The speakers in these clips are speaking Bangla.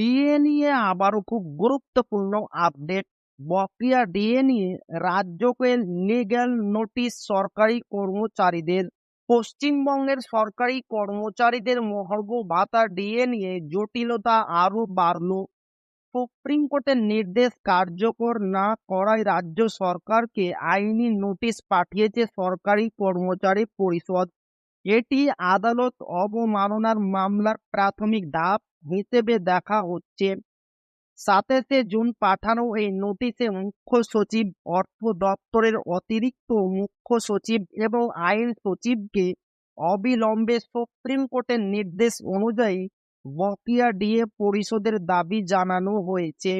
ডিএ নিয়ে আবারও খুব গুরুত্বপূর্ণ আপডেট। বকেয়া ডিএ নিয়ে রাজ্যকে লিগ্যাল নোটিশ সরকারি কর্মচারীদের, পশ্চিমবঙ্গের সরকারি কর্মচারীদের মহার্ঘ ভাতা ডিএ নিয়ে জটিলতা আরও বাড়ল। সুপ্রিম কোর্টের নির্দেশ কার্যকর না করায় রাজ্য সরকারকে আইনি নোটিশ পাঠিয়েছে সরকারি কর্মচারী পরিষদ। এটি আদালত অবমাননার মামলার প্রাথমিক ধাপ। হিসেবে দেখা হচ্ছে। সাতাশে জুন পাঠানো এই নোটিশে মুখ্য সচিব, অর্থ দপ্তরের অতিরিক্ত মুখ্য সচিব এবং আইন সচিবকে অবিলম্বে সুপ্রিম কোর্টের নির্দেশ অনুযায়ী বকেয়া ডিএ পরিশোধের দাবি জানানো হয়েছে।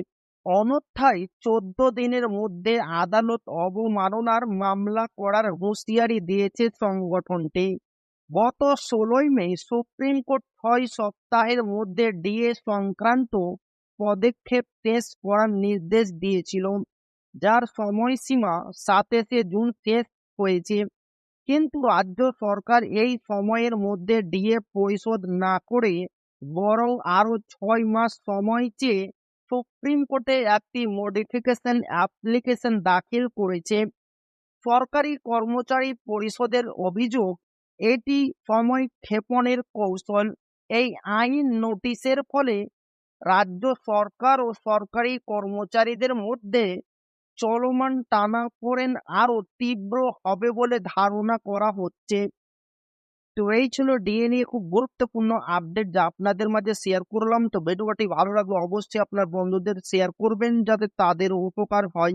অন্যথায় চোদ্দ দিনের মধ্যে আদালত অবমাননার মামলা করার হুঁশিয়ারি দিয়েছে সংগঠনটি। গত ষোলোই মে সুপ্রিম কোর্ট ছয় সপ্তাহের মধ্যে ডিএ সংক্রান্ত পদক্ষেপ পেশ করার নির্দেশ দিয়েছিল, যার সময়সীমা সাতাশে জুন শেষ হয়েছে। কিন্তু রাজ্য সরকার এই সময়ের মধ্যে ডিএ পরিশোধ না করে বরং আরও ছয় মাস সময় চেয়ে সুপ্রিম কোর্টে একটি মডিফিকেশন অ্যাপ্লিকেশন দাখিল করেছে। সরকারি কর্মচারী পরিষদের অভিযোগ এটি সময় ক্ষেপণের কৌশল। এই আইন নোটিশের ফলে রাজ্য সরকার ও সরকারি কর্মচারীদের মধ্যে চলমান টানাপোড়েন আরও তীব্র হবে বলে ধারণা করা হচ্ছে। তো এই ছিল ডিএ নিয়ে খুব গুরুত্বপূর্ণ আপডেট যা আপনাদের মাঝে শেয়ার করলাম। তো ভিডিওটি ভালো লাগলে অবশ্যই আপনার বন্ধুদের শেয়ার করবেন যাতে তাদের উপকার হয়।